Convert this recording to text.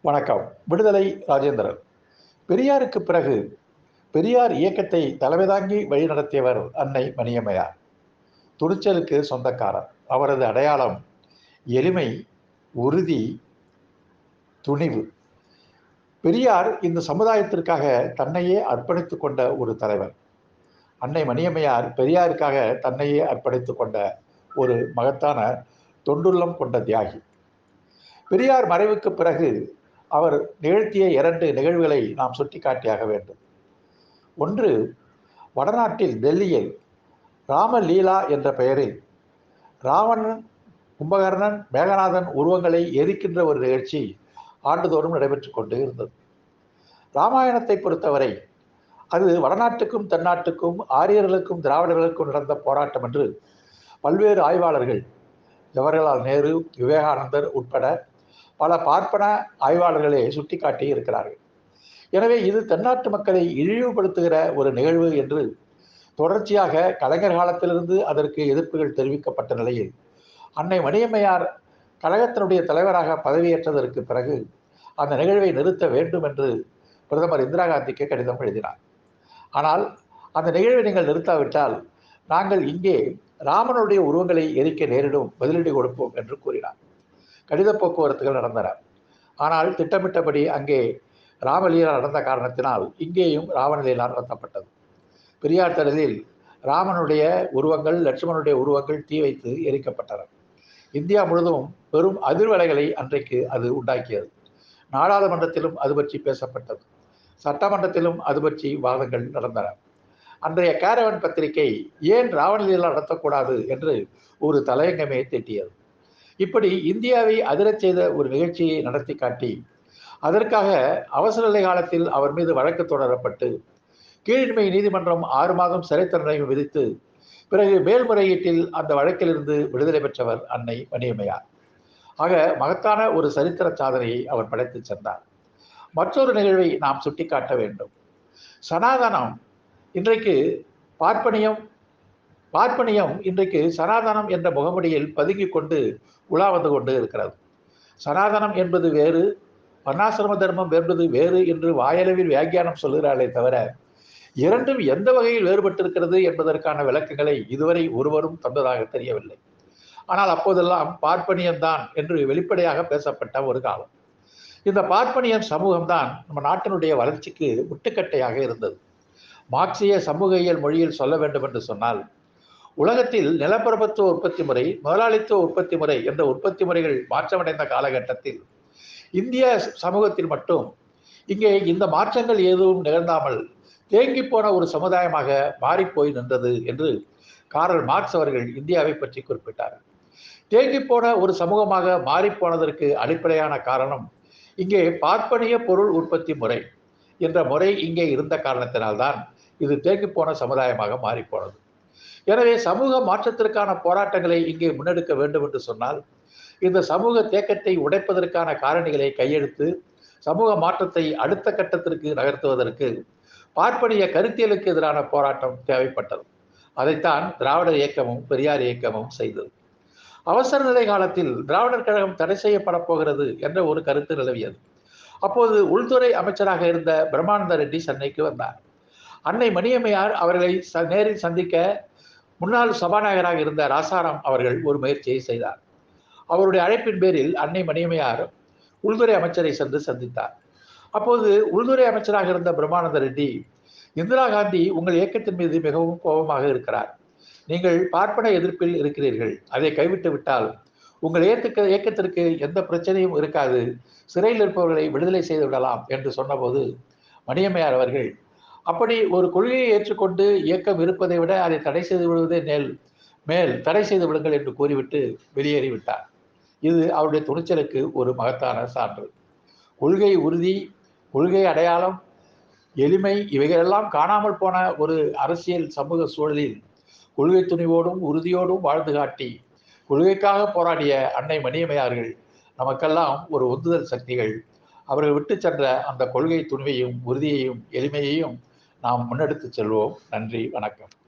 வணக்கம். விடுதலை ராஜேந்திரன். பெரியாருக்கு பிறகு பெரியார் இயக்கத்தை தலைமை தாங்கி வழிநடத்தியவர் அன்னை மணியம்மையார். துணிச்சலுக்கு சொந்தக்காரர். அவரது அடையாளம் எளிமை உறுதி துணிவு. பெரியார் இந்த சமுதாயத்திற்காக தன்னையே அர்ப்பணித்துக் கொண்ட ஒரு தலைவர். அன்னை மணியம்மையார் பெரியாருக்காக தன்னையே அர்ப்பணித்துக் கொண்ட ஒரு மகத்தான தொண்டுள்ளம் கொண்ட தியாகி. பெரியார் மறைவுக்கு பிறகு அவர் நிகழ்த்திய இரண்டு நிகழ்வுகளை நாம் சுட்டிக்காட்டியாக வேண்டும். ஒன்று வடநாட்டில் டெல்லியில் ராமலீலா என்ற பெயரில் ராவணன் கும்பகர்ணன் மேகநாதன் உருவங்களை எரிக்கின்ற ஒரு நிகழ்ச்சி ஆண்டுதோறும் நடைபெற்று கொண்டு இருந்தது. ராமாயணத்தை பொறுத்தவரை அது வடநாட்டுக்கும் தென்னாட்டுக்கும் ஆரியர்களுக்கும் திராவிடர்களுக்கும் நடந்த போராட்டம் என்று பல்வேறு ஆய்வாளர்கள் ஜவஹர்லால் நேரு விவேகானந்தர் உட்பட பல பார்ப்பன ஆய்வாளர்களே சுட்டிக்காட்டி இருக்கிறார்கள். எனவே இது தென்னாட்டு மக்களை இழிவுபடுத்துகிற ஒரு நிகழ்வு என்று தொடர்ச்சியாக கலைஞர் காலத்திலிருந்து அதற்கு எதிர்ப்புகள் தெரிவிக்கப்பட்ட நிலையில் அன்னை மணியம்மையார் கழகத்தினுடைய தலைவராக பதவியேற்றதற்கு பிறகு அந்த நிகழ்வை நிறுத்த வேண்டும் என்று பிரதமர் இந்திரா காந்திக்கு கடிதம் எழுதினார். ஆனால் அந்த நிகழ்வை நீங்கள் நிறுத்தாவிட்டால் நாங்கள் இங்கே ராமனுடைய உருவங்களை எரிக்க நேரிடும் பதிலடி கொடுப்போம் என்று கூறினார். கடித போக்குவரத்துகள் நடந்தன. ஆனால் திட்டமிட்டபடி அங்கே ராமலீலா நடந்த காரணத்தினால் இங்கேயும் ராவணலீலா நடத்தப்பட்டது. பெரியார் திடலில் ராமனுடைய உருவங்கள் லட்சுமணனுடைய உருவங்கள் தீ வைத்து எரிக்கப்பட்டன. இந்தியா முழுவதும் பெரும் அதிர்வலைகளை அன்றைக்கு அது உண்டாக்கியது. நாடாளுமன்றத்திலும் அது பற்றி பேசப்பட்டது. சட்டமன்றத்திலும் அது பற்றி வாதங்கள் நடந்தன. அன்றைய கேரவன் பத்திரிகை ஏன் ராவணலீலா நடத்தக்கூடாது என்று ஒரு தலையங்கமே திட்டியது. இப்படி இந்தியாவை அதிரச் செய்த ஒரு நிகழ்ச்சியை நடத்தி காட்டி அதற்காக அவசர நிலை காலத்தில் அவர் மீது வழக்கு தொடரப்பட்டு கீழின்மை நீதிமன்றம் ஆறு மாதம் சிறை தண்டனை விதித்து பிறகு மேல்முறையீட்டில் அந்த வழக்கிலிருந்து விடுதலை பெற்றவர் அன்னை மணியம்மையார். ஆக மகத்தான ஒரு சரித்திர சாதனையை அவர் படைத்து சென்றார். மற்றொரு நிகழ்வை நாம் சுட்டிக்காட்ட வேண்டும். சனாதனம் இன்றைக்கு பார்ப்பனியம் பார்ப்பனியம் இன்றைக்கு சனாதனம் என்ற முகமுடியில் பதுங்கி கொண்டு உலா வந்து கொண்டு இருக்கிறது. சனாதனம் என்பது வேறு வர்ணாசிரம தர்மம் என்பது வேறு என்று வாயளவில் வியாக்கியானம் சொல்கிறாளே தவிர இரண்டும் எந்த வகையில் வேறுபட்டிருக்கிறது என்பதற்கான விளக்கங்களை இதுவரை ஒருவரும் தந்ததாக தெரியவில்லை. ஆனால் அப்போதெல்லாம் பார்ப்பனியம்தான் என்று வெளிப்படையாக பேசப்பட்ட ஒரு காலம். இந்த பார்ப்பனியம் சமூகம்தான் நம்ம நாட்டினுடைய வளர்ச்சிக்கு முட்டுக்கட்டையாக இருந்தது. மார்க்சிய சமூகியல் மொழியில் சொல்ல வேண்டும் என்று சொன்னால் உலகத்தில் நிலப்பரப்பத்துவ உற்பத்தி முறை முதலாளித்துவ உற்பத்தி முறை என்ற உற்பத்தி முறைகள் மாற்றமடைந்த காலகட்டத்தில் இந்திய சமூகத்தில் மட்டும் இங்கே இந்த மாற்றங்கள் எதுவும் நிகழ்ந்தாமல் தேங்கி போன ஒரு சமுதாயமாக மாறிப்போய் நின்றது என்று காரல் மார்க்ஸ் அவர்கள் இந்தியாவை பற்றி குறிப்பிட்டார். தேங்கி போன ஒரு சமூகமாக மாறிப்போனதற்கு அடிப்படையான காரணம் இங்கே பார்ப்பனிய பொருள் உற்பத்தி முறை என்ற முறை இங்கே இருந்த காரணத்தினால்தான் இது தேங்கி போன சமுதாயமாக மாறிப்போனது எனவே சமூக மாற்றத்திற்கான போராட்டங்களை இங்கே முன்னெடுக்க வேண்டும் என்று சொன்னால் இந்த சமூக தேக்கத்தை உடைப்பதற்கான காரணிகளை கையெழுத்து சமூக மாற்றத்தை அடுத்த கட்டத்திற்கு நகர்த்துவதற்கு பார்ப்பனிய கருத்தியலுக்கு எதிரான போராட்டம் தேவைப்பட்டது. அதைத்தான் திராவிடர் இயக்கமும் பெரியார் இயக்கமும் செய்தது. அவசர நிலை காலத்தில் திராவிடர் கழகம் தடை செய்யப்பட போகிறது என்ற ஒரு கருத்து நிலவியது. அப்போது உள்துறை அமைச்சராக இருந்த பிரம்மானந்த ரெட்டி சென்னைக்கு வந்தார். அன்னை மணியம்மையார் அவர்களை நேரில் சந்திக்க முன்னாள் சபாநாயகராக இருந்த ராசாராம் அவர்கள் ஒரு முயற்சியை செய்தார். அவருடைய அழைப்பின் பேரில் அன்னை மணியமையார் உள்துறை அமைச்சரை சென்று சந்தித்தார். அப்போது உள்துறை அமைச்சராக இருந்த பிரம்மானந்த ரெட்டி இந்திரா காந்தி உங்கள் இயக்கத்தின் மீது மிகவும் கோபமாக இருக்கிறார். நீங்கள் பார்ப்பன எதிர்ப்பில் இருக்கிறீர்கள். அதை கைவிட்டு விட்டால் உங்கள் இயக்க இயக்கத்திற்கு எந்த பிரச்சனையும் இருக்காது. சிறையில் இருப்பவர்களை விடுதலை செய்து விடலாம் என்று சொன்னபோது மணியம்மையார் அவர்கள் அப்படி ஒரு கொள்கையை ஏற்றுக்கொண்டு இயக்கம் இருப்பதை விட அதை தடை செய்து விடுவதே மேல் மேல் தடை செய்து விடுங்கள் என்று கூறிவிட்டு வெளியேறிவிட்டார் இது அவருடைய துணிச்சலுக்கு ஒரு மகத்தான சான்று. கொள்கை உறுதி கொள்கை அடையாளம் எளிமை இவைகளெல்லாம் காணாமல் போன ஒரு அரசியல் சமூக சூழலில் கொள்கை துணிவோடும் உறுதியோடும் வாழ்ந்து காட்டி கொள்கைக்காக போராடிய அன்னை மணியமையார்கள் நமக்கெல்லாம் ஒரு உந்துதல் சக்திகள். அவர்கள் விட்டு சென்ற அந்த கொள்கை துணிவையும் உறுதியையும் எளிமையையும் நாம் முன்னெடுத்து செல்வோம். நன்றி வணக்கம்.